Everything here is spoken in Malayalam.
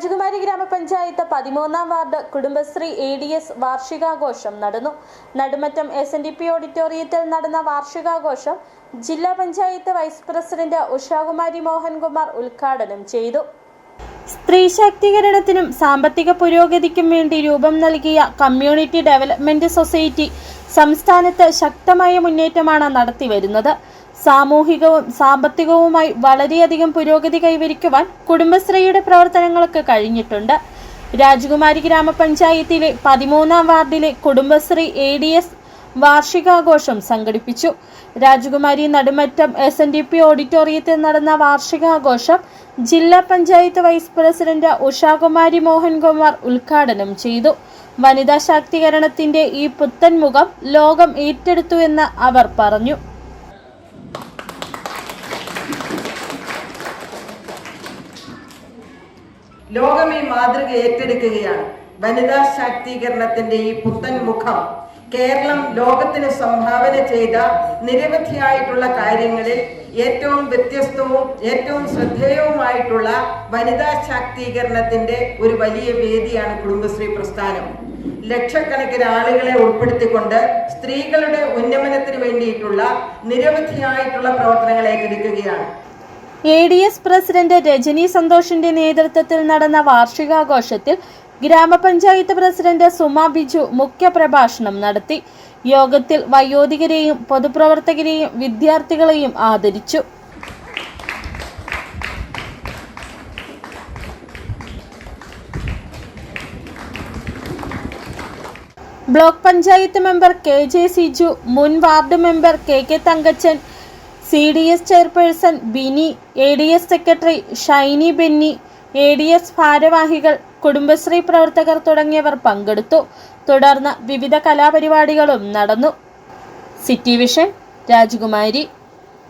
രാജകുമാരി ഗ്രാമപഞ്ചായത്ത് പതിമൂന്നാം ward Kudumbashree A D S വാർഷികാഘോഷം നടന്നു. Nadumattam S N D P ഓഡിറ്റോറിയത്തിൽ നടന്ന വാർഷികാഘോഷം ജില്ലാ പഞ്ചായത്ത് വൈസ് പ്രസിഡന്റ് ഉഷാകുമാരി മോഹൻകുമാർ ഉദ്ഘാടനം ചെയ്തു. സ്ത്രീ ശാക്തീകരണത്തിനും സാമ്പത്തിക പുരോഗതിക്കും വേണ്ടി രൂപം നൽകിയ കമ്മ്യൂണിറ്റി ഡെവലപ്മെന്റ് സൊസൈറ്റി സംസ്ഥാനത്ത് ശക്തമായ മുന്നേറ്റമാണ് നടത്തിവരുന്നത്. സാമൂഹികവും സാമ്പത്തികവുമായി വളരെയധികം പുരോഗതി കൈവരിക്കുവാൻ കുടുംബശ്രീയുടെ പ്രവർത്തനങ്ങൾക്ക് കഴിഞ്ഞിട്ടുണ്ട്. രാജകുമാരി ഗ്രാമപഞ്ചായത്തിലെ പതിമൂന്നാം വാർഡിലെ കുടുംബശ്രീ എ ഡി എസ് വാർഷികാഘോഷം സംഘടിപ്പിച്ചു. Rajakumari Nadumattam S N D P ഓഡിറ്റോറിയത്തിൽ നടന്ന വാർഷികാഘോഷം ജില്ലാ പഞ്ചായത്ത് വൈസ് പ്രസിഡന്റ് ഉഷാകുമാരി മോഹൻകുമാർ ഉദ്ഘാടനം ചെയ്തു. വനിതാ ശാക്തീകരണത്തിന്റെ ഈ പുത്തൻ മുഖം ലോകം ഏറ്റെടുത്തു എന്ന് അവർ പറഞ്ഞു. ലോകം ഈ മാതൃക ഏറ്റെടുക്കുകയാണ്. വനിതാ ശാക്തീകരണത്തിന്റെ ഈ പുത്തൻ മുഖം കേരളം ലോകത്തിന് സംഭാവന ചെയ്ത നിരവധിയായിട്ടുള്ള കാര്യങ്ങളിൽ ഏറ്റവും വ്യത്യസ്തവും ഏറ്റവും ശ്രദ്ധേയവുമായിട്ടുള്ള വനിതാ ശാക്തീകരണത്തിന്റെ ഒരു വലിയ വേദിയാണ് കുടുംബശ്രീ പ്രസ്ഥാനം. ലക്ഷക്കണക്കിന് ആളുകളെ ഉൾപ്പെടുത്തിക്കൊണ്ട് സ്ത്രീകളുടെ ഉന്നമനത്തിന് വേണ്ടിയിട്ടുള്ള നിരവധിയായിട്ടുള്ള പ്രവർത്തനങ്ങൾ ഏറ്റെടുക്കുകയാണ്. A D S president Rajani സന്തോഷിന്റെ നേതൃത്വത്തിൽ നടന്ന വാർഷികാഘോഷത്തിൽ ഗ്രാമപഞ്ചായത്ത് പ്രസിഡന്റ് സുമ ബിജു മുഖ്യപ്രഭാഷണം നടത്തി. യോഗത്തിൽ വയോധികരെയും പൊതുപ്രവർത്തകരെയും വിദ്യാർത്ഥികളെയും ആദരിച്ചു. Block panchayat member K J Siju മുൻ ward member K K Thankachan C D S chairperson Bini A D S secretary Shiny Benny A D S ഭാരവാഹികൾ കുടുംബശ്രീ പ്രവർത്തകർ തുടങ്ങിയവർ പങ്കെടുത്തു. തുടർന്ന് വിവിധ കലാപരിപാടികളും നടന്നു. സിറ്റി വിഷൻ രാജകുമാരി.